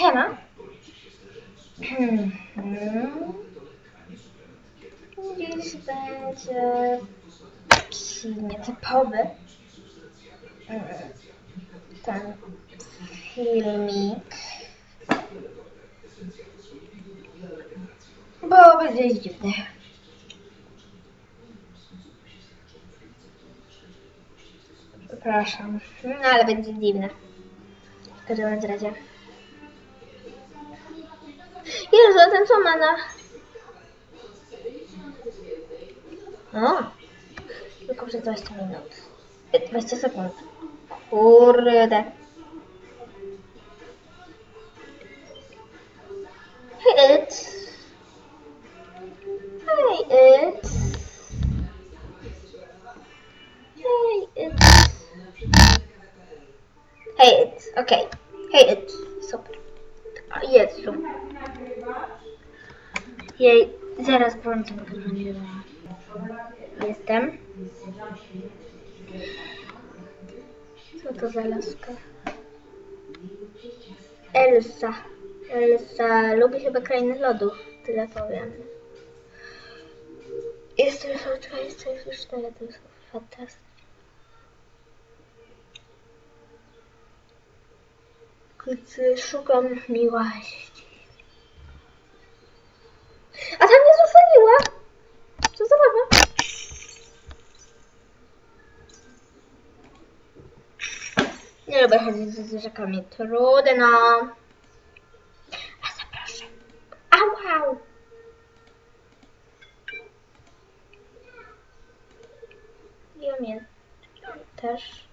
Mhm. Dziś będzie taki nietypowy ten filmik. Bo będzie dziwny. Przepraszam, no ale będzie dziwne. W każdym razie. Jezu, a ten co ma na... O! Tylko przez 20 minut. E, 20 sekund. Kurde. Hey, it. Hey, it. Hey, it. Hey, it. Okej. Hey, it. Super. O, Jezu. Jej, zaraz włączę nagrywanie. Jestem. Co to za laska? Elsa. Elsa lubi chyba krainy lodów, tyle powiem. Soczka, jestem już cztery, to jest fantastycznie. Gdy szukam miłości. A tam mnie zasłoniła! Co za baba? Nie lubię chodzić ze zwierzakami. Trudno. A zaproszę. Au, au. Ja mnie też.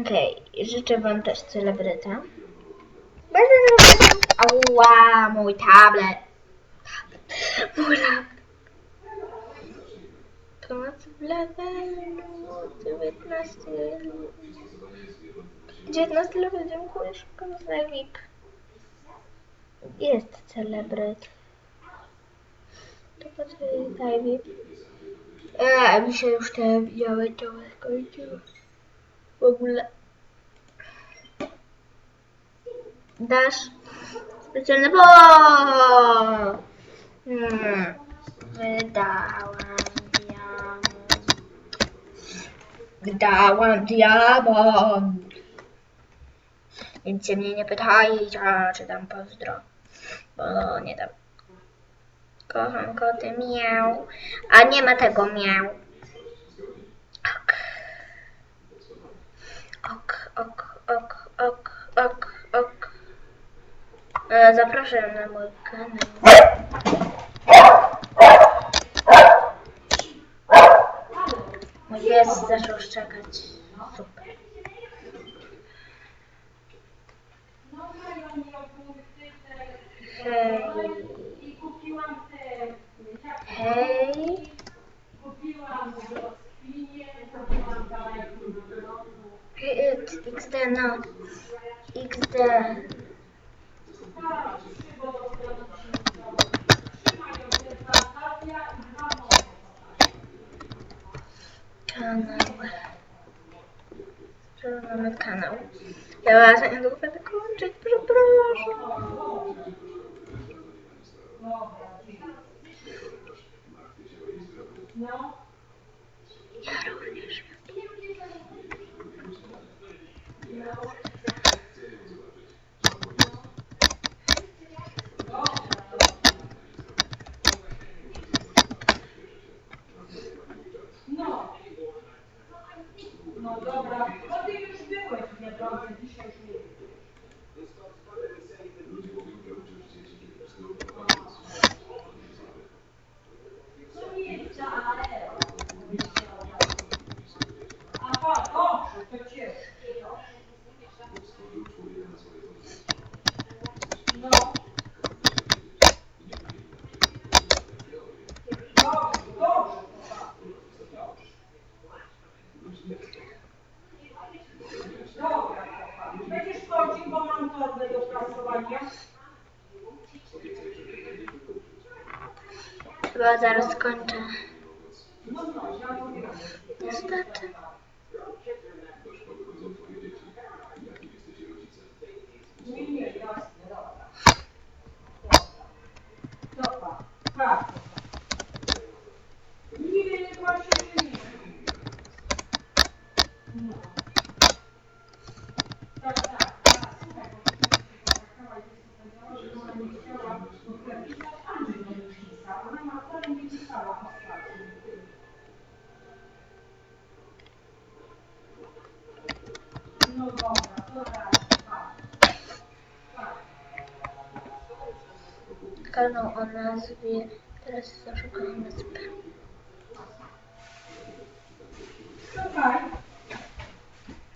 Okej, życzę wam też celebryta. Ała, mój tablet. Mój tablet. Pomoc w levelu 19. 19 level, dziękuję, szybko za VIP. Jest celebryt. To poczekaj, VIP. Eee, mi się już te białe czoły skończyły. W ogóle. Dasz specjalne bo hmm. Wydałam Wydałam diamont. Więc mnie nie pytajcie, czy dam pozdro. Bo nie dam. Kocham koty miał. A nie ma tego miał. Ok. Ok, ok, ok, ok, ok, ok. E, Zapraszam na mój kanał. Mój pies zaczął szczekać. Super. Hej. Hej. Hit, XD, no. XD. Kanał. Że mamy kanał. Ja za niedługo będę kończyć, przepraszam. Ja również. No dobra, no ty już byłeś w Biedronce, dzisiaj już nie. No nie, wcale. Aha, dobrze, to cieszę. No. Dobrze, dobrze. Dobra, kochany. Będziesz chodził, bo mam torbę do prasowania. Chyba zaraz mówię. Niestety. Tak, tak, tak, słuchaj, bo ty się popłakała i dziecko powiedziała, że ona nie chciała w ogóle pisać, Andrzej do niej pisał, ona ma wcale nie pisała ostatnio. No dobra, dobra, tak. Kanał o nazwie. Teraz nazwę. Słuchaj,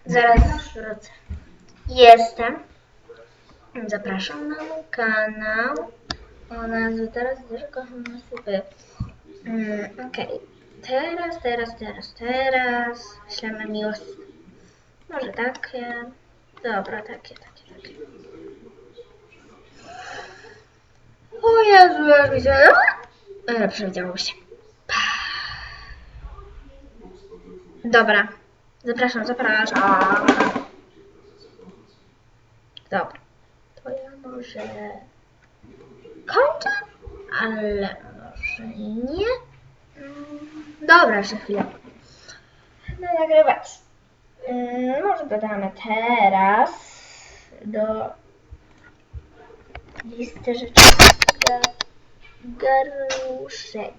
Zaraz wrócę. Jestem. Zapraszam na mój kanał o nazwie. Teraz zaszukam nazwy. Mm, Okej. Teraz, teraz, teraz, teraz. Ślemy miłość. Może takie. Dobra, takie, takie, takie. O Jezu, jak się... Ale przewidziało się. Dobra. Zapraszam, zapraszam. Dobra. To ja może kończę, ale może nie. Dobra, jeszcze chwilę. Będę nagrywać. Mm, Może dodamy teraz do listy rzeczy ga- garnuszek.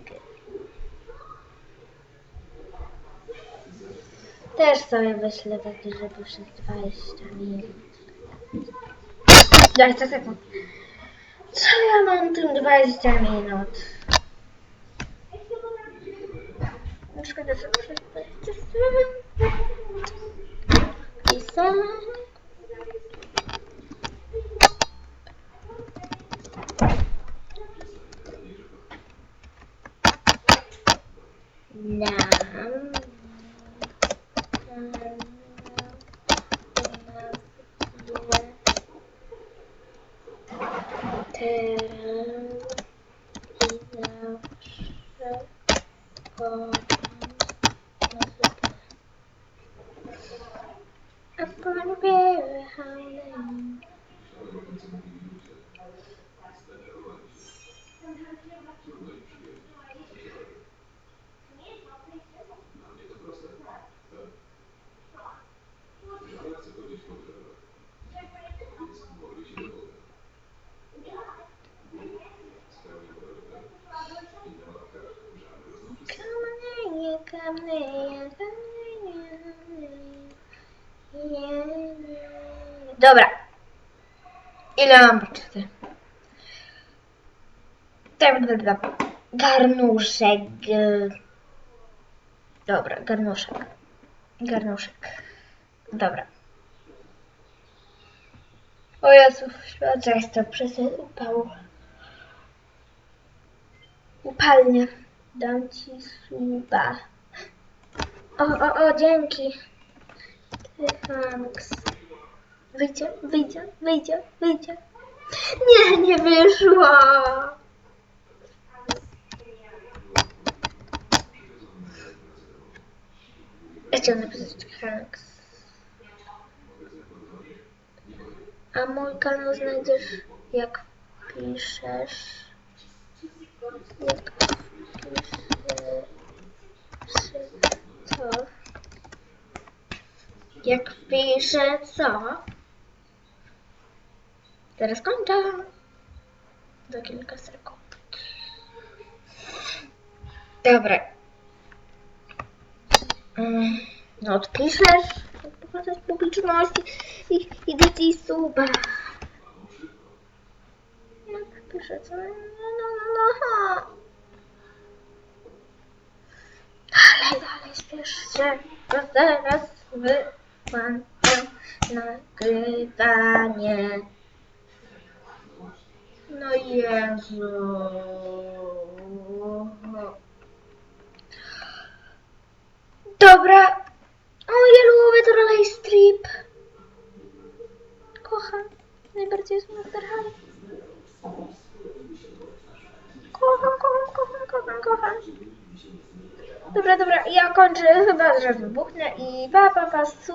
Też sobie wyślę taki, żeby przez 20 minut. 20 sekund. Co ja mam tym 20 minut? Szkoda, że przez 20 sekund. Pisać. now. Dobra. Ile mam poczty? Tak, dobra, dobra. Garnuszek. Dobra, garnuszek. Garnuszek. Dobra. O Jezu, świat jest to przez upał. Upalnie. Dam ci suba. O, o, o, dzięki. Ty, Hanks. Wyjdzie, wyjdzie, wyjdzie, wyjdzie. Nie, nie wyszło. Ja chciałam napisać Hanks. A mój kanał znajdziesz jak piszesz. Jak piszesz. Co? Jak piszę co? Teraz kończę. Za kilka sekund. Dobra. Mm, No odpiszesz, pokazać publiczności i idę ci suba. Jak piszę co? No, no, no, no. Ale dalej śpiesz się, bo zaraz wyłączę nagrywanie. No Jezu. Dobra. O, ja lubię Trolley Strip. Kocham. Najbardziej jest Monster High. Kocham, kocham, kocham, kocham, kocham. Dobra, dobra, ja kończę, chyba że wybuchnę i pa, pa, pa,